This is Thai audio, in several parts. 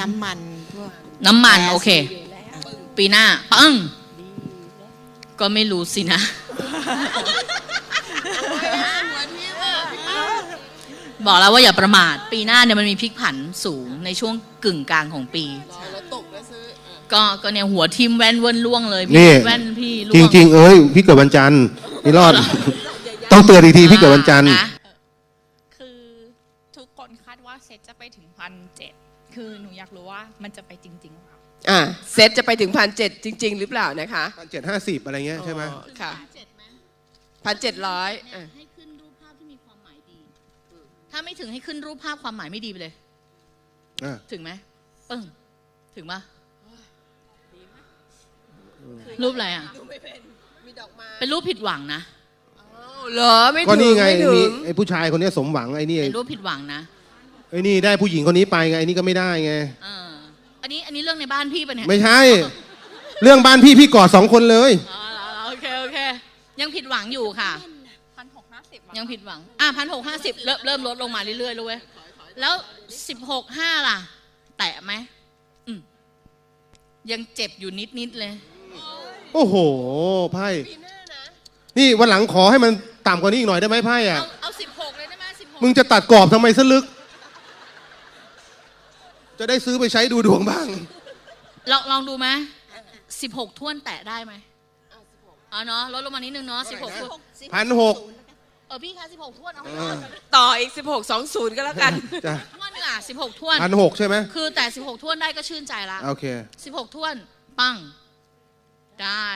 น้ำมันพวก น้ำมัน แก๊ส โอเค ปีหน้าปังก็ไม่รู้สินะ บอกแล้วว่าอย่าประมาท ปีหน้าเนี่ยมันมีพลิกผันสูงในช่วงกึ่งกลางของปี แล้วตกแล้วซื้อก็ก็เนี่ยหัวทิมแว่นเวินล่วงเลยนี่ พี่แว่นพี่ล่วจงริง ๆ เอ้ยพี่เกิดวันจันทร์นี่รอด ต้องเตือนอีกทีพี่เกิดวันจันทร์นะ คือหนูอยากรู้ว่ามันจะไปจริงๆหรือเปล่าอ่าเซตจะไปถึงพันเจ็ดจริง ๆ หรือเปล่านะคะพันเจ็ดห้าสิบอะไรเงี้ยใช่ไหมอ๋อค่ะพันเจ็ดร้อยให้ขึ้นรูปภาพที่มีความหมายดี ถ้าไม่ถึงให้ขึ้นรูปภาพความหมายไม่ดีไปเลย อะถึงไหมปึ้งถึงปะรูปอะไรอะมีดอกไม้เป็นรูปผิดหวังนะ เหรอไม่ก็ถึงนี่ไงไม่ถึนี่งไอ้ผู้ชายคนเนี้ยสมหวังไอ้นี่เป็นรูปผิดหวังนะ ไอ้นี่ได้ผู้หญิงคนนี้ไปไงไอ้นี่ก็ไม่ได้ไงเอออันนี้อันนี้เรื่องในบ้านพี่ปะเนี่ยไม่ใช่ เรื่องบ้านพี่พี่กอดสองคนเลย อ๋อเหรอโอเคโอเค ยังผิดหวังอยู่ค่ะ พันหกห้าสิบยังผิดหวัง อะพันหกห้าสิบเริ่มเริ่มลดลงมาเรื่อยๆเลยเว้ยแล้วสิบหกห้าล่ะ แตะไหมอืมยังเจ็บอยู่นิดๆเลย โอ้โห ไพ่นี่วันหลังขอให้มันต่ำกว่านี้อีกหน่อยได้ไหมไพ่อะเอาเอาสิบหกเลยได้ไหมสิบหกมึงจะตัดกรอบทำไมซะลึก จะได้ซื้อไปใช้ดูดวงบ้าง ลองลองดูไหมสิบหกท่วนแตะได้ไหมเอาเนาะลดลงมานิดนึงเนาะสิบหกท่วนพันหกเออพี่คะสิบหกท่วนเอาให้อ่าต่ออีก 16 20 ก็แล้วกันจ้ะท่วนหนึ่งอะสิบหกท่วนพันหกใช่ไหมคือแต่สิบหกท่วนได้ก็ชื่นใจละโอเคสิบหกท่วนปังได้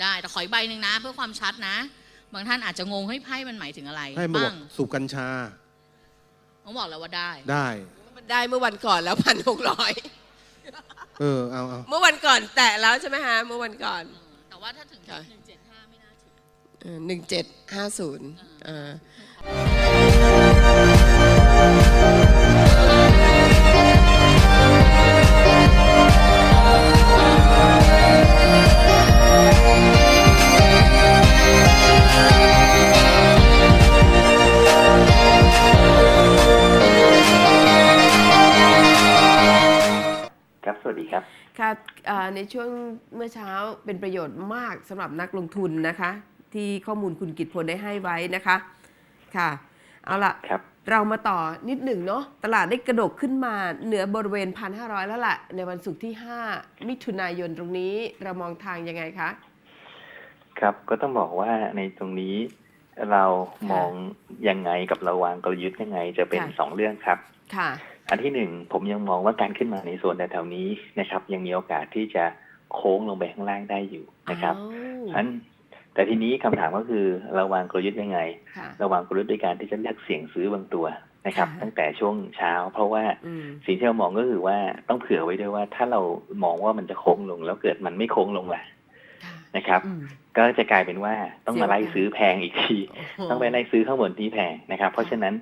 ได้แต่ขออีกใบหนึ่งนะ เพื่อความชัดนะ บางท่านอาจจะงงเฮ้ยไพ่มันหมายถึงอะไรให้มาบปัอกสูบกัญชา ต้องบอกแล้วว่าได้ ได้ มันได้เมื่อวันก่อนแล้วพันหกร้อยเออเอาเอาเมื่อวันก่อนแตะแล้วใช่ไหมฮะเมื่อวันก่อน แต่ว่าถ้าถึงค่ะหนึ่งเจ็ดห้าไม่น่าถึงหนึ่งเจ็ดห้าศูนย์อ่า ในช่วงเมื่อเช้าเป็นประโยชน์มากสำหรับนักลงทุนนะคะ ที่ข้อมูลคุณกิตพลได้ให้ไว้นะคะค่ะ เอาละครับเรามาต่อนิดหนึ่งเนาะตลาดได้กระดกขึ้นมาเหนือบริเวณ 1,500 แล้วล่ะ ในวันศุกร์ที่ 5 มิถุนายนตรงนี้เรามองทางยังไงคะ ครับก็ต้องบอกว่าในตรงนี้เรามองยังไงกับเราวางกลยุทธ์ยังไงจะเป็นค่ะสองเรื่องครับ ค่ะ อันที่หนึ่งผมยังมองว่าการขึ้นมาในส่วนแถวๆนี้นะครับ ยังมีโอกาสที่จะโค้งลงไปข้างล่างได้อยู่นะครับอ้าวอันแต่ทีนี้คำถามก็คือเราวางกลยุทธ์ยังไงค่ะเราวางกลยุทธ์ด้วยการที่จะเลือกเสี่ยงซื้อบางตัวนะครับค่ะตั้งแต่ช่วงเช้า เพราะว่าอืมสิ่งที่เรามองก็คือว่าต้องเผื่อไว้ด้วยว่าถ้าเรามองว่ามันจะโค้งลง แล้วเกิดมันไม่โค้งลงล่ะค่ะนะครับอืมก็จะกลายเป็นว่าต้องมาไล่เสียโอกาสซื้อแพงอีกทีโอ้โหต้องไปไล่ซื้อข้างบนที่แพงนะครับ เพราะฉะนั้น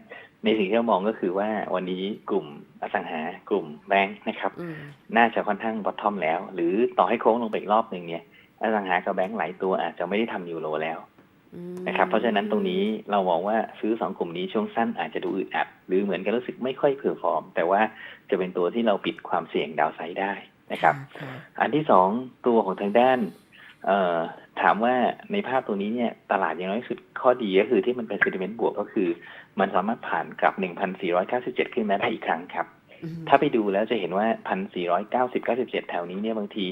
ในสิ่งที่เรามองก็คือว่าวันนี้กลุ่มอสังหากลุ่มแบงค์นะครับอืมน่าจะค่อนข้างบอททอมแล้ว หรือต่อให้โค้งลงไปอีกรอบหนึ่งเนี่ยอสังหากับแบงค์หลายตัวอาจจะไม่ได้ทำยูโรแล้วอืมนะครับ เพราะฉะนั้นตรงนี้เรามองว่าซื้อสองกลุ่มนี้ช่วงสั้นอาจจะดูอึดอัด หรือเหมือนกันรู้สึกไม่ค่อยเพอร์ฟอร์ม แต่ว่าจะเป็นตัวที่เราปิดความเสี่ยงดาวไซด์ได้นะครับค่ะอันที่สองตัวของทางด้านเอ่อ ถามว่าในภาพตัวนี้เนี่ยตลาดอย่างน้อยที่สุดข้อดีก็คือที่มันเป็น sentiment บวกก็คือ มันสามารถผ่านกลับ 1,497 ขึ้นมาได้อีกครั้งครับอืมถ้าไปดูแล้วจะเห็นว่า 1,490 97 แถวนี้เนี่ยบางที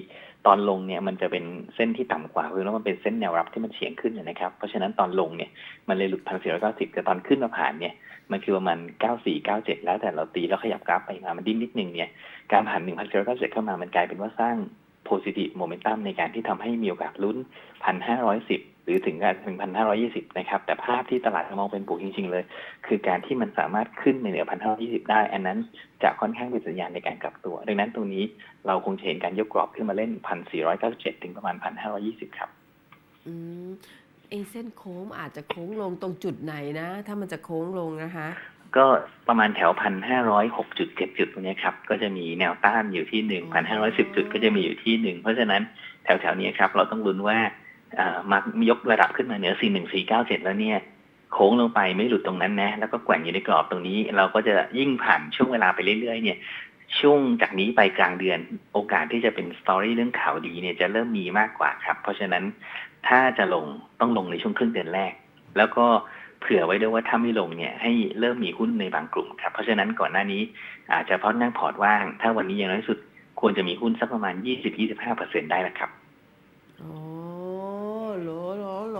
ตอนลงเนี่ยมันจะเป็นเส้นที่ต่ำกว่าคือแล้วมันเป็นเส้นแนวรับที่มันเฉียงขึ้นนะครับ เพราะฉะนั้นตอนลงเนี่ยมันเลยหลุด 1,490 แต่ตอนขึ้นมาผ่านเนี่ยมันคือประมาณ 94 97 แล้วแต่เราตีแล้วขยับกราฟไปมา มันดิ้นนิดนึงเนี่ยการผ่าน 1,497 เข้ามามันกลายเป็นว่าสร้าง positive momentum ในการที่ทำให้มีโอกาสลุ้น 1,510 หรือถึงกับ1,520 นะครับ แต่ภาพที่ตลาดมองเป็นบวกจริง ๆ เลย คือการที่มันสามารถขึ้นไปเหนือ 1,520 ได้ อันนั้นจะค่อนข้างเป็นสัญญาณในการกลับตัว ดังนั้นตรงนี้เราคงจะเห็นการยกกรอบขึ้นมาเล่น 1,497 ถึงประมาณ 1,520 ครับอืมเอเส้นโค้งอาจจะโค้งลงตรงจุดไหนนะ ถ้ามันจะโค้งลงนะคะ ก็ประมาณแถว1,506จุด7จุดตรงนี้ครับ ก็จะมีแนวต้านอยู่ที่1,510จุดก็จะมีอยู่ที่หนึ่งเพราะฉะนั้นแถวๆนี้ครับ เราต้องลุ้นว่าอ่ามายกระดับขึ้นมาเหนือ41497แล้วเนี่ย โค้งลงไปไม่หลุดตรงนั้นนะ แล้วก็แกว่งอยู่ในกรอบตรงนี้ เราก็จะยิ่งผ่านช่วงเวลาไปเรื่อยๆ เนี่ยช่วงจากนี้ไปกลางเดือนโอกาสที่จะเป็นสตอรี่เรื่องข่าวดีเนี่ยจะเริ่มมีมากกว่าครับ เพราะฉะนั้นถ้าจะลงต้องลงในช่วงครึ่งเดือนแรก แล้วก็ เผื่อไว้ด้วยว่าถ้าไม่ลงเนี่ยให้เริ่มมีหุ้นในบางกลุ่มครับเพราะฉะนั้นก่อนหน้านี้อาจจะเพราะนั่งพอร์ตว่าง ถ้าวันนี้อย่างน้อยที่สุดควรจะมีหุ้นสักประมาณ 20-25%ได้แล้วครับโอ้โหลโหลโหล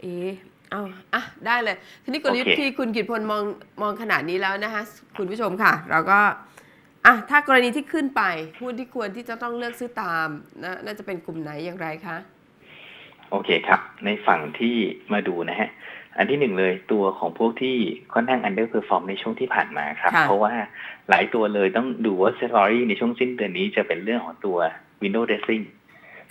เอะเอาอะได้เลย ทีนี้กลยุทธ์โอเคที่คุณกิตพลมองมองขนาดนี้แล้วนะคะคุณผู้ชมค่ะ เราก็อะถ้ากรณีที่ขึ้นไปหุ้นที่ควรที่จะต้องเลือกซื้อตามนะน่าจะเป็นกลุ่มไหนอย่างไรคะ โอเคครับ ในฝั่งที่มาดูนะฮะ อันที่หนึ่งเลยตัวของพวกที่ค่อนข้าง underperform ในช่วงที่ผ่านมาครับค่ะเพราะว่าหลายตัวเลยต้องดูว่า story ในช่วงสิ้นเดือนนี้จะเป็นเรื่องของตัว window dressing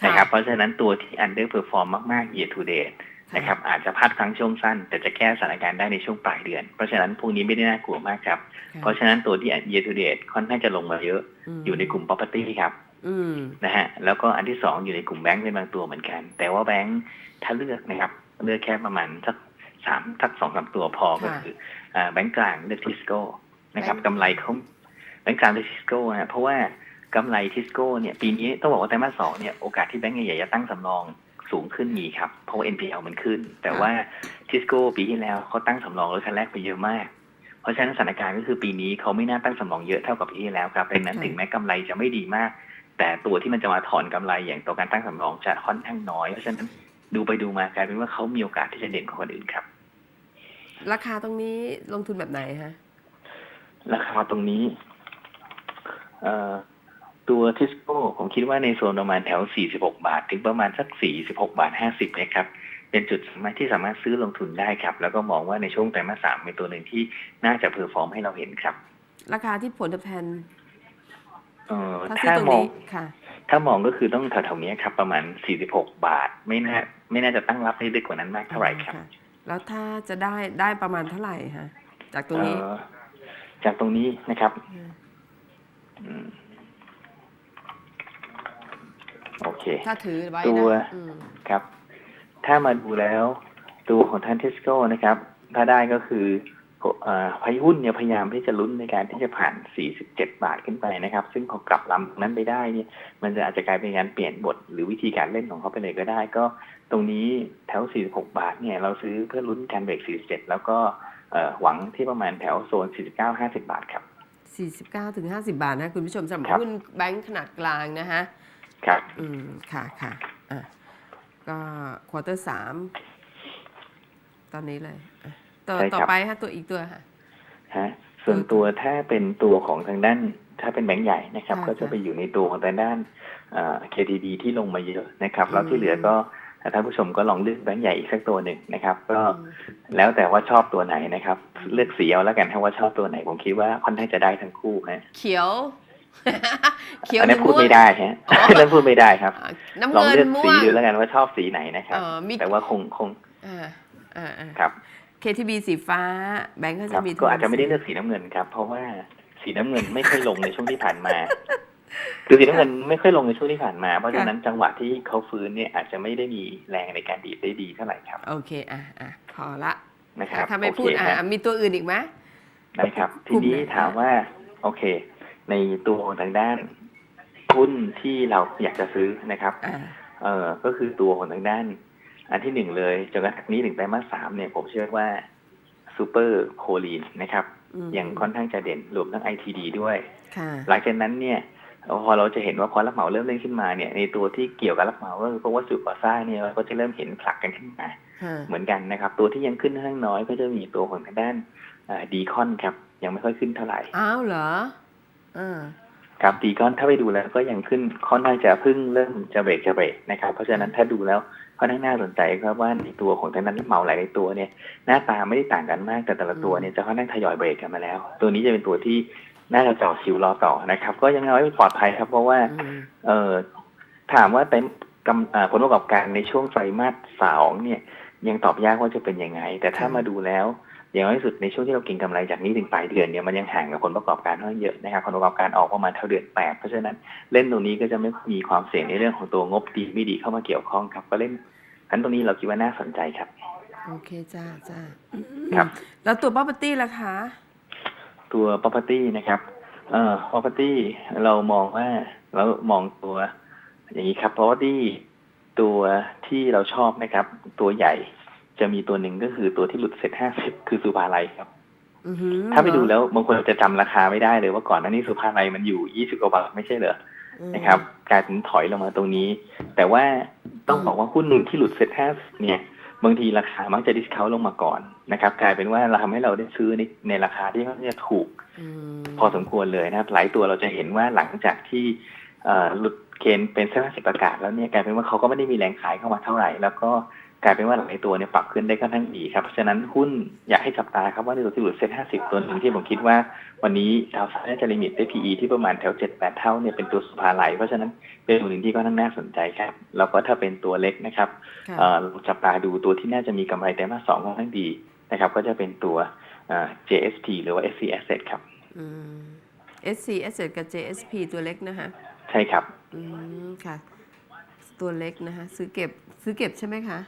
นะครับ เพราะฉะนั้นตัวที่ underperform มากๆ year to date นะครับอาจจะพลาดครั้งช่วงสั้น แต่จะแก้สถานการณ์ได้ในช่วงปลายเดือน เพราะฉะนั้นพวกนี้ไม่ได้น่ากลัวมากครับค่ะเพราะฉะนั้นตัวที่ year to date ค่อนข้างจะลงมาเยอะมอยู่ในกลุ่ม property ครับอืมนะฮะแล้วก็อันที่สองอยู่ในกลุ่มแบงก์เป็นบางตัวเหมือนกัน แต่ว่าแบงก์ถ้าเลือกนะครับเลือกแค่ประมาณสัก สามสักสองสามตัวพอก็ค่ะคืออ่าแบงก์กลางเลือกทิสโก้นะครับแบงก์กำไรเขาแบงก์กลางเลือกทิสโก้ฮะเพราะว่ากำไรทิสโก้เนี่ยปีนี้ต้องบอกว่าไตรมาสสองเนี่ยโอกาสที่แบงก์ใหญ่ๆจะตั้งสำรองสูงขึ้นมีครับ เพราะว่า NPL มันขึ้น แต่ว่าทิสโก้ปีที่แล้วเขาตั้งสำรองรถคันแรกไปเยอะมาก เพราะฉะนั้นสถานการณ์ก็คือปีนี้เขาไม่น่าตั้งสำรองเยอะเท่ากับปีที่แล้วครับดังนั้นค่ะถึงแม้กำไรจะไม่ดีมาก แต่ตัวที่มันจะมาถอนกำไรอย่างตัวการตั้งสำรองจะค่อนข้างน้อยเพราะฉะนั้นดูไปดูมากลายเป็นว่าเขามีโอกาสที่จะเด่นกว่าคนอื่นครับ ราคาตรงนี้ลงทุนแบบไหนฮะ ราคาตรงนี้เอ่อตัวทิสโก้ผมคิดว่าในโซนประมาณแถว 46 บาท ถึงประมาณสัก 46 บาท 50นะครับ เป็นจุดสามารถที่สามารถซื้อลงทุนได้ครับ แล้วก็มองว่าในช่วงไตรมาสสามเป็นตัวหนึ่งที่น่าจะเพอร์ฟอร์มให้เราเห็นครับ ราคาที่ผลตอบแทนเอ่อถ้าซื้อถ้าตรงมอง นี้ค่ะ ถ้ามองก็คือต้องแถวๆนี้ครับ ประมาณ 46 บาท ไม่น่าไม่น่าจะตั้งรับได้ลึกกว่านั้นมากเท่าไหร่ครับะ แล้วถ้าจะได้ได้ประมาณเท่าไหร่ฮะ จากตรงนี้ เอ่อจากตรงนี้นะครับ อืมอืมโอเค ถ้าถือไว้ตัวนะอืมครับ ถ้ามาดูแล้ว ตัวของท่านเทสโก้นะครับ ถ้าได้ก็คือเอ่อ พายหุ้นเนี่ยพยายามที่จะลุ้นในการที่จะผ่าน 47 บาทขึ้นไปนะครับ ซึ่งพอกลับลำตรงนั้นไปได้เนี่ยมันจะอาจจะกลายเป็นการเปลี่ยนบท หรือวิธีการเล่นของเขาไปเลยก็ได้ ก็ตรงนี้แถว 46 บาทเนี่ยเราซื้อเพื่อลุ้นการเบรก 47 แล้วก็เอ่อหวังที่ประมาณแถวโซน 49-50 บาทครับ 49ถึง50 บาทนะคุณผู้ชมสำหรับครับหุ้นแบงค์ขนาดกลางนะฮะครับอืมค่ะค่ะอะก็ควอเตอร์สามตอนนี้เลยอะ ต่อใช่ครับ ต่อไปฮะตัวอีกตัวค่ะ ฮะส่วนตัวถ้าเป็นตัวของทางด้าน ถ้าเป็นแบงก์ใหญ่นะครับ ค่ะก็จะไปอยู่ในตัวของทางด้านเอ่อ KTB ที่ลงมาเยอะนะครับ แล้วอืมที่เหลือก็ท่านผู้ชมก็ลองเลือกแบงก์ใหญ่อีกสักตัวหนึ่งนะครับ ก็อืมแล้วแต่ว่าชอบตัวไหนนะครับเลือกสีเอาแล้วกันถ้าว่าชอบตัวไหน ผมคิดว่าค่อนข้างจะได้ทั้งคู่ฮะเขียว เขียวอันหรืนั้นอพูดม่วง ไม่ได้ฮะอ๋อ อันนั้นพูดไม่ได้ครับ อะน้ำลองเงินเลือกม่สีวงดูแล้วกันว่าชอบสีไหนนะครับ เออมีแต่ว่าคงคงอ่าอ่าอ่าครับ KTB สีฟ้า แบงค์ก็คจะรับมีก็อาจจะไม่ได้เลือกสีน้ำเงินครับ เพราะว่าสีน้ำเงินไม่ค่อยลงในช่วงที่ผ่านมาคือสีน้ำเงินไม่ค่อยลงในช่วงที่ผ่านมา เพราะฉะนั้นจังหวะที่เขาฟื้นเนี่ยอาจจะไม่ได้มีแรงในการดีดได้ดีเท่าไหร่ครับ โอเค อะอะพอละนะครับถ้าไม่โอเคพูดอะฮะอะมีตัวอื่นอีกไหมได้ครับกลุ่ทีมนี้ไหนถามว่า โอเค ในตัวของทางด้านหุ้นที่เราอยากจะซื้อนะครับอ่าเออก็คือตัวของทางด้าน อันที่หนึ่งเลยจนกระทั่งนี้ถึงไตรมาสสามเนี่ยผมเชื่อว่าซูเปอร์โคลีนนะครับมยังค่อนข้างจะเด่นรวมทั้ง ITD ด้วยค่ะหลังจากนั้นเนี่ยพอเราจะเห็นว่าพอรับเหมาเริ่มเล่นขึ้นมาเนี่ย ในตัวที่เกี่ยวกับรับเหมาก็คือพวกวัสดุก่อสร้างเนี่ยเราก็จะเริ่มเห็นผลักกันขึ้นมาฮะเหมือนกันนะครับ ตัวที่ยังขึ้นค่อนข้างน้อยก็จะมีตัวของทางด้านดีคอนครับ ยังไม่ค่อยขึ้นเท่าไหร่อ้าวเหรออ่าครับดีคอนถ้าไปดูแล้วก็ยังขึ้นค่อนข้างจะเพิ่งเริ่มจะเบรกจะเบรกนะครับ เพราะฉะนั้นถ้าดูแล้วค่ อนข้างน่าสนใจครับว่าในตัวของทางด้านรับเหมาหลายๆตัวเนี่ยหน้าตาไม่ได้ต่างกันมากแต่แต่ละตัวเนี่ยจะค่อนข้างทยอยเบรกกันมาแล้ว ตัวนี้จะเป็นตัวที่น่าจะจ่อคิวรอต่อนะครับ ก็ยังเอาไว้ปลอดภัยครับ เพราะว่าอืมเอ่อถามว่าเต็มกำอ่าผลประกอบการในช่วงไตรมาสสองเนี่ย ยังตอบยากว่าจะเป็นยังไง แต่ถ้ามาดูแล้วอย่างน้อยที่สุดในช่วงที่เราเก็งกำไรจากนี้ถึงปลายเดือนเนี่ยมันยังห่างกับผลประกอบการค่อนข้างเยอะนะครับผลประกอบการออกประมาณเท่าเดือนแปดเพราะฉะนั้นเล่นตรงนี้ก็จะไม่มีความเสี่ยงในเรื่องของตัวงบดีไม่ดีเข้ามาเกี่ยวข้องครับ ก็เล่น อันตรงนี้เราคิดว่าน่าสนใจครับ โอเคจ้าจ้าครับ แล้วตัว property ล่ะคะ ตัว property นะครับเอ่อ property เรามองว่าเรามองตัว อย่างนี้ครับ property ตัวที่เราชอบนะครับ ตัวใหญ่จะมีตัวหนึ่งก็คือตัวที่หลุดเซ็ตห้าสิบคือสุภาลัยครับอือหือถ้าไปดูแล้วบางคนจะจำราคาไม่ได้เลยว่าก่อนหน้านี้สุภาลัยมันอยู่ยี่สิบกว่าบาทไม่ใช่เหรออืม นะครับกลายเป็นถอยลงมาตรงนี้ แต่ว่าต้องบอกว่าหุ้นที่หลุดเซ็ตห้าเนี่ย บางทีราคามักจะดิสคาวลงมาก่อนนะครับ กลายเป็นว่าเราทำให้เราได้ซื้อในในราคาที่ค่อนข้างจะถูกอืมพอสมควรเลยนะครับ หลายตัวเราจะเห็นว่าหลังจากที่เอ่อหลุดเกณฑ์เป็นเซ็นสิบประกาศแล้วเนี่ยกลายเป็นว่าเขาก็ไม่ได้มีแรงขายเข้ามาเท่าไหร่ แล้วก็ กลายเป็นว่าหลายตัวเนี่ยปรับขึ้นได้ค่อนข้างดีครับ เพราะฉะนั้นหุ้นอยากให้จับตาครับว่าในตัวที่หลุดเซ็นห้าสิบตัวหนึ่งที่ผมคิดว่า วันนี้ดาวไซด์น่าจะลิมิตได้ PE ที่ประมาณแถวเจ็ดแปดเท่าเนี่ยเป็นตัวสุภาไหลเพราะฉะนั้นเป็นตัวหนึ่งที่ก็น่าน่าสนใจครับ แล้วก็ถ้าเป็นตัวเล็กนะครับค่ะเอ่อลองจับตาดูตัวที่น่าจะมีกำไรไตรมาสสองค่อนข้างดีนะครับ ก็จะเป็นตัวเอ่อ JSP หรือว่า SC Asset ครับอืม SC Asset กับ JSP ตัวเล็กนะคะใช่ครับ อืมค่ะ ตัวเล็กนะคะซื้อเก็บซื้อเก็บใช่ไหมคะ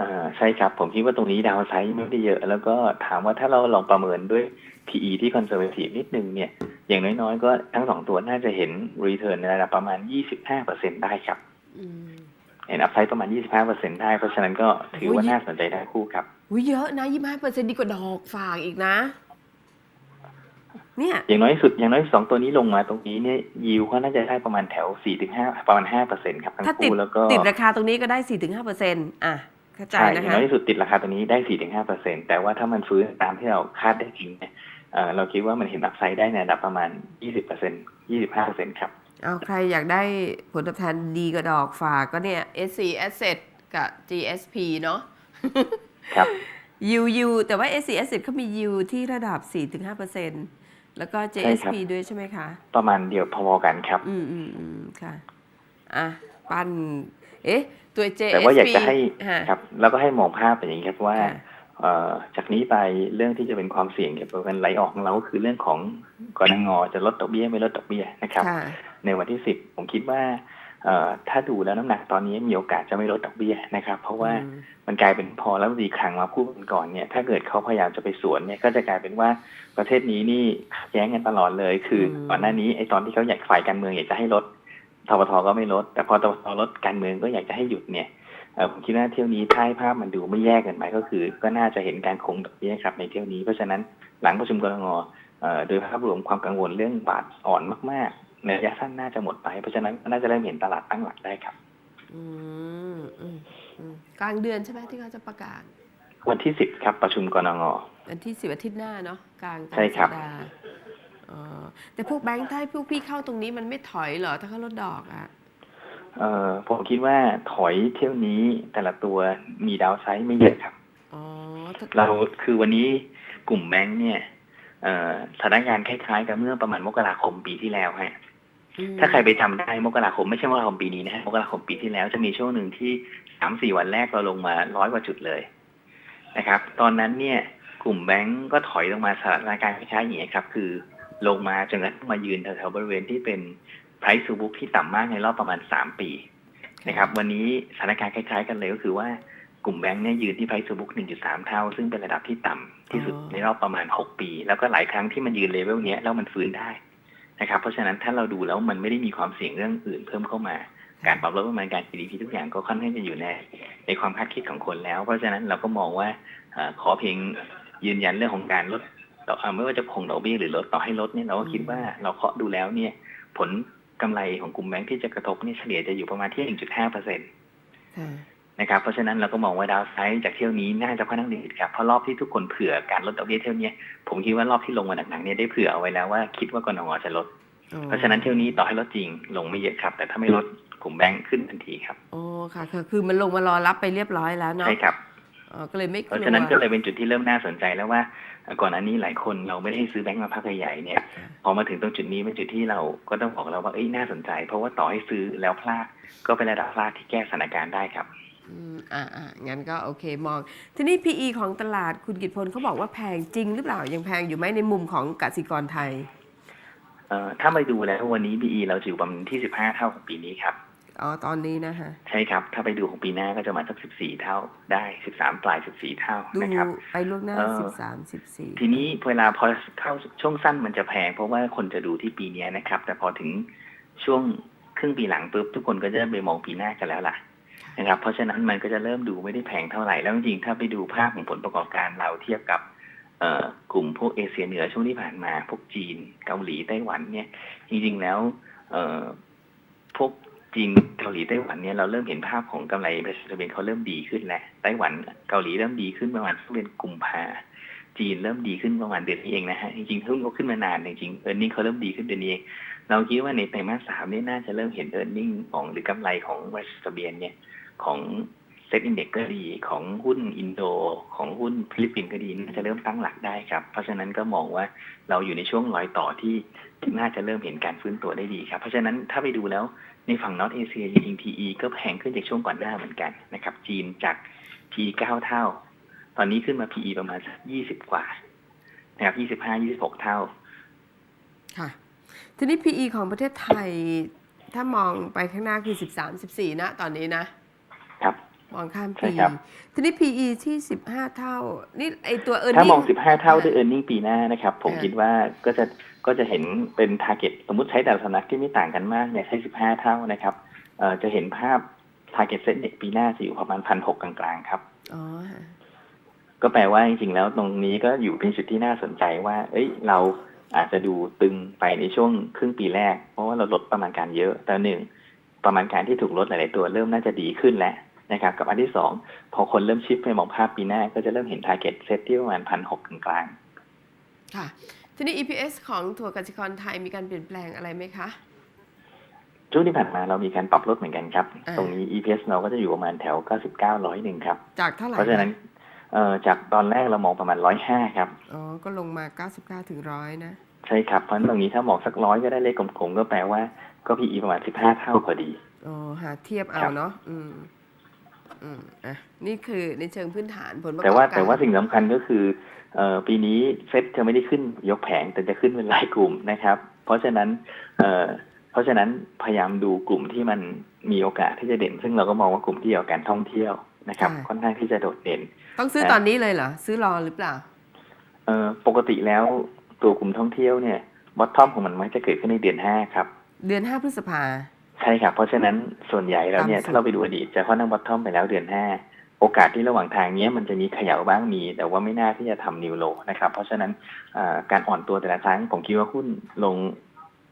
อ่าใช่ครับ ผมคิดว่าตรงนี้ดาวไซด์ไม่ได้เยอะ แล้วก็ถามว่าถ้าเราลองประเมินด้วย PE ที่คอนเซอร์เวทีฟนิดนึงเนี่ย อย่างน้อยๆ ก็ทั้งสองตัวน่าจะเห็นรีเทิร์นในระดับประมาณ 25%ได้ครับอืมเห็นอัพไซด์ประมาณ 25%ได้ เพราะฉะนั้นก็ถือว่าโอ้ยน่าสนใจได้คู่ครับอุ้ยเยอะนะยี่ห้าเปอร์เซ็นดีกว่าดอกฝากอีกนะ เนี่ยอย่างน้อยสุดอย่างน้อยสองตัวนี้ลงมาตรงนี้เนี่ยยิวก็น่าจะได้ประมาณแถว4-5ประมาณ5%ครับทั้งถ้าติดคู่แล้วก็ติดราคาตรงนี้ก็ได้สี่ถึงห้าเปอร์เซ็นต์อะ เข้าใจใช่อนะย่างคะ น้อยที่สุดติดราคาตัวนี้ได้4-5%แต่ว่าถ้ามันฟื้นตามที่เราคาดได้จริงเนี่ยเอ่อเราคิดว่ามันเห็นอัพไซด์ได้ในระดับประมาณ20% 25%ครับ เอาใครอยากได้ผลตอบแทนดีกว่าดอกฝากก็เนี่ย SC Asset กับ GSP เนาะ ครับ ยิวยิวแต่ว่า SC Asset เขามียิวที่ระดับ 4-5%แล้วก็ ใช่ครับ JSP ด้วยใช่ไหมคะ ประมาณเดียวพอๆกันครับ อืมอืมอืมค่ะ อะ ปั้น เอ๊ะ ตัว JSP แต่ว่าอยากจะให้ฮะครับแล้วก็ให้มองภาพเป็นอย่างนี้ครับว่าค่ะเอ่อจากนี้ไปเรื่องที่จะเป็นความเสี่ยงเกี่ยวกับการไหลออกของเราก็คือเรื่องของกรงงจะลดดอกเบี้ยไม่ลดดอกเบี้ยนะครับค่ะในวันที่สิบผมคิดว่าเอ่อถ้าดูแล้วน้ำหนักตอนนี้มีโอกาสจะไม่ลดดอกเบี้ยนะครับ เพราะว่าอืมมันกลายเป็นพอแล้วดีครั้งมาพูดกันก่อนเนี่ย ถ้าเกิดเขาพยายามจะไปสวนเนี่ยก็จะกลายเป็นว่าประเทศนี้นี่ขัดแย้งกันตลอดเลย คืออมก่อนหน้านี้ไอ้ตอนที่เขาอยากฝ่ายการเมืองอยากจะให้ลด ทบทก็ไม่ลด แต่พอทบทลดการเมืองก็อยากจะให้หยุดเนี่ยผมคิดว่าเที่ยวนี้ถ้าให้ภาพมันดูไม่แย่เกันไปก็คือ ก็น่าจะเห็นการคงดอกเบี้ยครับในเที่ยวนี้เพราะฉะนั้นหลังประชุมกรงอ่อโดยภาพรวมความกังวลเรื่องบาทอ่อนมากๆในระยะสั้นน่าจะหมดไป เพราะฉะนั้นน่าจะเริ่มเห็นตลาดตั้งหลักได้ครับกลางเดือนใช่ไหมที่เขาจะประกาศ วันที่สิบครับประชุมกรงอวันที่สิบอาทิตย์หน้าเนาะกลางใช่ครับ แต่พวกแบงค์ถ้าให้พวกพี่เข้าตรงนี้มันไม่ถอยเหรอถ้าเขาลดดอกอะเอ่อผมคิดว่าถอยเที่ยวนี้แต่ละตัวมีดาวไซด์ไม่เยอะครับอ๋อถ้าเราคือวันนี้กลุ่มแบงค์เนี่ยเอ่อสถานการณ์คล้ายๆ กับเมื่อประมาณมกราคมปีที่แล้วฮะอืมถ้าใครไปจำได้มกราคมไม่ใช่มกราคมปีนี้นะฮะมกราคมปีที่แล้วจะมีช่วงหนึ่งที่สามสี่วันแรกเราลงมาร้อยกว่าจุดเลยนะครับ ตอนนั้นเนี่ย กลุ่มแบงก์ก็ถอยลงมาสถานการณ์คล้ายๆอย่างนี้ยครับ คือ ลงมาจนกระทั่งมายืนแถวๆบริเวณที่เป็น price to book ที่ต่ำมากในรอบประมาณสามปีนะครับวันนี้สถานการณ์คล้ายๆกันเลยก็คือว่ากลุ่มแบงค์เนี่ยยืนที่ price to book 1.3 เท่า ซึ่งเป็นระดับที่ต่ำที่สุดอ๋อในรอบประมาณ 6 ปี แล้วก็หลายครั้งที่มันยืนเลเวลเนี้ยแล้วมันฟื้นได้นะครับเพราะฉะนั้นถ้าเราดูแล้วมันไม่ได้มีความเสี่ยงเรื่องอื่นเพิ่มเข้ามาการปรับลดประมาณการ GDP ทุกอย่างก็ค่อนข้างจะอยู่ในในความคาดคิดของคนแล้ว เพราะฉะนั้นเราก็มองว่าเออขอเพียงยืนยันเรื่องของการลดดอก เอ่อไม่ว่าจะคงดอกเบี้ยหรือลดต่อให้ลดเนี่ยเราก็คิดว่าเราเคาะดูแล้วเนี่ย ผลกำไรของกลุ่มแบงค์ที่จะกระทบเนี่ยเฉลี่ยจะอยู่ประมาณที่1.5เปอร์เซ็นต์ค่ะนะครับเพราะฉะนั้นเราก็มองว่าดาวไซด์จากเที่ยวนี้น่าจะค่อนข้างดีครับเพราะรอบที่ทุกคนเผื่อการลดดอกเบี้ยเที่ยวเนี้ยผมคิดว่ารอบที่ลงมาหนักๆเนี่ยได้เผื่อเอาไว้แล้วว่าคิดว่ากรงจะลดอ๋อเพราะฉะนั้นเที่ยวนี้ต่อให้ลดจริงลงไม่เยอะครับ แต่ถ้าไม่ลดกลุ่มแบงค์ขึ้นทันทีครับอ๋อค่ะคือคือมันลงมารอรับไปเรียบร้อยแล้วเนาะใช่ครับอ๋อ ก็เลยไม่กเพลัวราะฉะนั้นก็เลยเป็นจุดที่เริ่มน่าสนใจแล้วว่าเอ่อก่อนอันนี้หลายคนเราไม่ได้ซื้อแบงค์มาพักใหญ่ๆเนี่ย พอมาถึงตรงจุดนี้เป็นจุดที่เราก็ต้องบอกแล้วว่าเอ้ยน่าสนใจ เพราะว่าต่อให้ซื้อแล้วพลาดก็เป็นระดับพลาดที่แก้สถานการณ์ได้ครับอืมอ่าอ่างั้นก็โอเคมอง ทีนี้ PE ของตลาดคุณกิตพลเขาบอกว่าแพงจริงหรือเปล่า ยังแพงอยู่ไหมในมุมของกสิกรไทย เอ่อถ้าไปดูแล้ววันนี้ BE เราจะอยู่ประมาณที่15เท่าของปีนี้ครับ อ๋อตอนนี้นะฮะใช่ครับ ถ้าไปดูของปีหน้าก็จะมาสักสิบสี่เท่าได้สิบสามปลายสิบสี่เท่าดูนะครับไปล่วงหน้าเออสิบสามสิบสี่ทีนี้เวลาพอเข้าช่วงสั้นมันจะแพงเพราะว่าคนจะดูที่ปีเนี้ยนะครับ แต่พอถึงช่วงครึ่งปีหลังปุ๊บทุกคนก็จะไปมองปีหน้ากันแล้วล่ะนะครับ เพราะฉะนั้นมันก็จะเริ่มดูไม่ได้แพงเท่าไหร่แล้วจริงๆถ้าไปดูภาพของผลประกอบการเราเทียบกับเอ่อกลุ่มพวกเอเชียเหนือช่วงที่ผ่านมา พวกจีนเกาหลีไต้หวันเนี่ย จริงๆแล้วเอ่อพวก จีนเกาหลีไต้หวันเนี่ยเราเริ่มเห็นภาพของกำไรประชาชนเขาเริ่มดีขึ้นแล้วไต้หวันเกาหลีเริ่มดีขึ้นประมาณเดือนกุมภาจีนเริ่มดีขึ้นประมาณเดือนนี้เองนะฮะจริงๆเขาขึ้นมานานจริงๆเออร์เน็งเขาเริ่มดีขึ้นเดือนนี้เองเราคิดว่าในไตรมาสสามนี่น่าจะเริ่มเห็นเออร์เน็งของหรือกำไรของบริษัทเบียนเนี่ยของ เซ็ตอินเด็กก็ดีของหุ้นอินโด ของหุ้นฟิลิปปินส์ก็ดีน่าจะเริ่มตั้งหลักได้ครับ เพราะฉะนั้นก็มองว่าเราอยู่ในช่วงรอยต่อที่น่าจะเริ่มเห็นการฟื้นตัวได้ดีครับ เพราะฉะนั้นถ้าไปดูแล้วในฝั่งนอตเอเชียจริงๆ PE ก็แพงขึ้นจากช่วงก่อนหน้าเหมือนกันนะครับ จีนจาก PE เก้าเท่า ตอนนี้ขึ้นมา PE ประมาณสักยี่สิบกว่านะครับยี่สิบห้ายี่สิบหกเท่า ค่ะ ทีนี้ PE ของประเทศไทยถ้ามองไปข้างหน้าคือ 13 14 นะ ตอนนี้นะ ครับ มองข้ามใช่ PE ครับทีนี้ PE ที่15เท่า นี่ไอตัวเออร์ถ้าเน็มอง15เท่าด้วย e a r n i n g ปีหน้านะครับ ผมอ่าคิดว่าก็จะก็จะเห็นเป็น target สมมุติใช้แต่ละสำนักที่ไม่ต่างกันมากเนี่ยใช้15เท่านะครับเอ่อจะเห็นภาพ target set เด็กปีหน้าจะอยู่ประมาณพันหกกลางๆครับอ๋อฮะก็แปลว่าจริงๆแล้วตรงนี้ก็อยู่เป็นจุดที่น่าสนใจว่า เอ้ย เราอาจจะดูตึงไปในช่วงครึ่งปีแรก เพราะว่าเราลดประมาณการเยอะแต่หนึ่งประมาณการที่ถูกลดหลาย ๆ ตัวเริ่มน่าจะดีขึ้นแล้ว นะครับกับอันที่สองพอคนเริ่มชิปไปมองภาพปีหน้า ก็จะเริ่มเห็น target set ที่ประมาณพันหกกลางๆค่ะ ทีนี้ EPS ของถั่วกสิกรไทยมีการเปลี่ยนแปลงอะไรไหมคะช่วงที่ผ่านมาเรามีการปรับลดเหมือนกันครับอ่าตรงนี้ EPS เราก็จะอยู่ประมาณแถว 99ร้อยหนึ่งครับ จากเท่าไหร่ เพราะฉะนั้นเอ่อจากตอนแรกเรามองประมาณ 105 ครับ อ๋อ ก็ลงมา 99 ถึงร้อยนะ ใช่ครับ เพราะฉะนั้นตรงนี้ถ้ามองสักร้อยก็ได้เลขกลมๆ ก็แปลว่าก็ PE ประมาณ 15 เท่าพอดี อ๋อ หาเทียบเอาครับเนาะ อืม อืมอะนี่คือในเชิงพื้นฐานผลประกอบแต่ว่าการแต่ว่าสิ่งสำคัญก็คือเอ่อปีนี้เซ็ตจะไม่ได้ขึ้นยกแผงแต่จะขึ้นเป็นรายกลุ่มนะครับ เพราะฉะนั้นเอ่อเพราะฉะนั้นพยายามดูกลุ่มที่มันมีโอกาสที่จะเด่น ซึ่งเราก็มองว่ากลุ่มที่เกี่ยวกับการท่องเที่ยวนะครับ ค่อนข้างที่จะโดดเด่น ต้องซื้อนะตอนนี้เลยเหรอ ซื้อรอหรือเปล่า เอ่อปกติแล้วตัวกลุ่มท่องเที่ยวเนี่ยบอททอมของมันมักจะเกิดขึ้นในเดือนห้าครับ เดือน5พฤษภา ใช่ครับเพราะฉะนั้นส่วนใหญ่แล้วเนี่ยตามสูตรถ้าเราไปดูอดีตจะค่อนข้างบอททอมไปแล้วเดือนห้าโอกาสที่ระหว่างทางเนี้ยมันจะมีเขย่าบ้างมี แต่ว่าไม่น่าที่จะทำนิวโลนะครับ เพราะฉะนั้นเอ่อการอ่อนตัวแต่ละครั้ง ผมคิดว่าหุ้นลง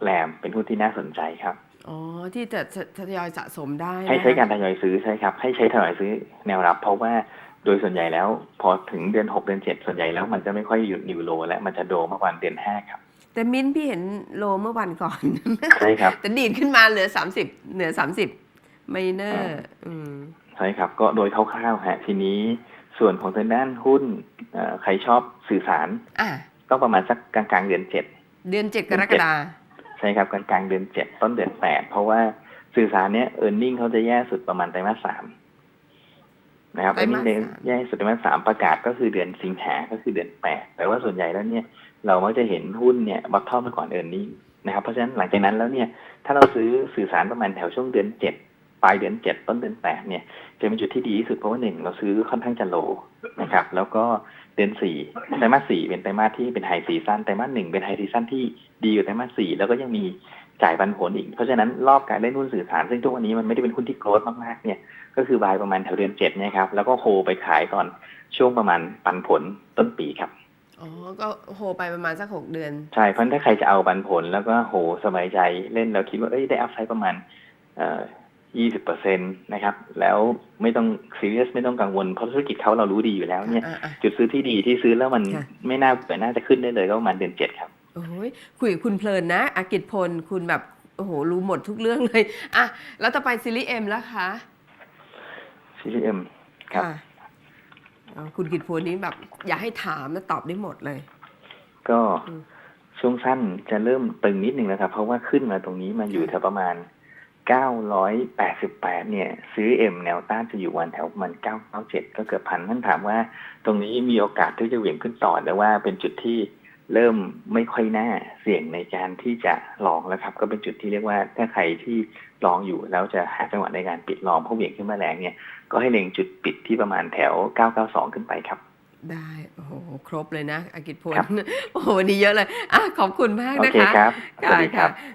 แรมเป็นหุ้นที่น่าสนใจครับอ๋อที่จะทยอยสะสมได้นะให้ใช้การทยอยซื้อใช่ครับ ให้ใช้ทยอยซื้อแนวรับ เพราะว่าโดยส่วนใหญ่แล้ว พอถึงเดือนหกเดือนเจ็ดส่วนใหญ่แล้วมันจะไม่ค่อยหยุดนิวโล และมันจะโดมากกว่าเดือนห้าครับ แต่มิ้นท์พี่เห็นโลเมื่อวันก่อน ใช่ครับ แต่ดีดขึ้นมาเหลือ30เหลือ30ไม่เนอร์อืมใช่ครับ ก็โดยคร่าวๆฮะทีนี้ส่วนของทางด้านหุ้นเอ่อใครชอบสื่อสารอะก็ประมาณสักกลางๆเดือนเจ็ดเดือน7กรกฎาใช่ครับกลางๆเดือนเจ็ดต้นเดือนแปดเพราะว่าสื่อสารเนี้ยเออร์เน็งเขาจะแย่สุดประมาณไตรมาสสามนะครับไตรเออร์มาเน็สงสามแย่สุดไตรมาสสามประกาศก็คือเดือนสิงหาก็คือเดือนแปดแต่ว่าส่วนใหญ่แล้วเนี่ย เรามักจะเห็นหุ้นเนี่ยบัตทอมมาก่อนเออร์เน็งนะครับเพราะฉะนั้นหลังจากนั้นแล้วเนี่ยถ้าเราซื้อสื่อสารประมาณแถวช่วงเดือนเจ็ดปลายเดือนเจ็ดต้นเดือนแปดเนี่ยจะเป็นจุดที่ดีที่สุดเพราะว่าหนึ่งเราซื้อค่อนข้างจะโลนะครับ แล้วก็เดือนสี่ไตรมาสสี่เป็นไตรมาสที่เป็นไฮซีซันไตรมาสหนึ่งเป็นไฮซีซันที่ดีกว่ไตรมาสสี่แล้วก็ยังมีจ่ายปันผลอีก เพราะฉะนั้นรอบการเล่นหุ้นสื่อสาร ซึ่งทุกวันนี้มันไม่ได้เป็นหุ้นที่โกรธมากๆเนี่ยก็คือบายประมาณแถวเดือนเจ็ดเนี่ยครับแล้วก็โฮไปขายก่อนช่วงประมาณปันผลต้นปีครับ อ๋อ ก็โฮไปประมาณสัก6เดือน ใช่เพราะฉะนั้นถ้าใครจะเอาปันผลแล้วก็โหสบายใจเล่นแล้วคิดว่าเอ้ยได้อัพไซด์ประมาณเอ่อยี่สิบเปอร์เซ็นตนะครับ แล้วไม่ต้องซีเรียสไม่ต้องกังวลเพราะธุรกิจเขาเรารู้ดีอยู่แล้วเนี่ยอะอะจุดซื้อที่ดีที่ซื้อแล้วมันค่ะไม่น่าเปิดน่าจะขึ้นได้เลยก็ประมาณเดือนเจ็ดครับโอ้ยคุยกับคุณเพลินนะอากิจพลคุณแบบโอ้โหรู้หมดทุกเรื่องเลยอะแล้วต่อไปซีรีส์เอ็มแล้วคะ CCM ครับค่ะอ๋อคุ ณกิจพลนี้แบบอย่าให้ถามแล้วตอบได้หมดเลย ก็อืมช่วงสั้นจะเริ่มตึงนิดนึงนะครับ เพราะว่าขึ้นมาตรงนี้มาอยู่แถวประมาณ 988 เนี่ย ซื้อ M แนวต้านจะอยู่วันแถวประมาณ997 ก็เกือบพันท่านถามว่า ตรงนี้มีโอกาสที่จะเหวี่ยงขึ้นต่อแต่ว่าเป็นจุดที่ เริ่มไม่ค่อยน่าเสี่ยงในการที่จะลองแล้วครับ ก็เป็นจุดที่เรียกว่าถ้าใครที่ลองอยู่แล้วจะหาจังหวะในการปิดลองเพราะเหวี่ยงขึ้นมาแรงเนี่ยก็ให้เล็งจุดปิดที่ประมาณแถว 992 ขึ้นไปครับ ได้โอ้โหครบเลยนะอากิจพลครับโอ้โหวันนี้เยอะเลยอะขอบคุณมากโอนะเคคะครับสวัสดีครับค่ะ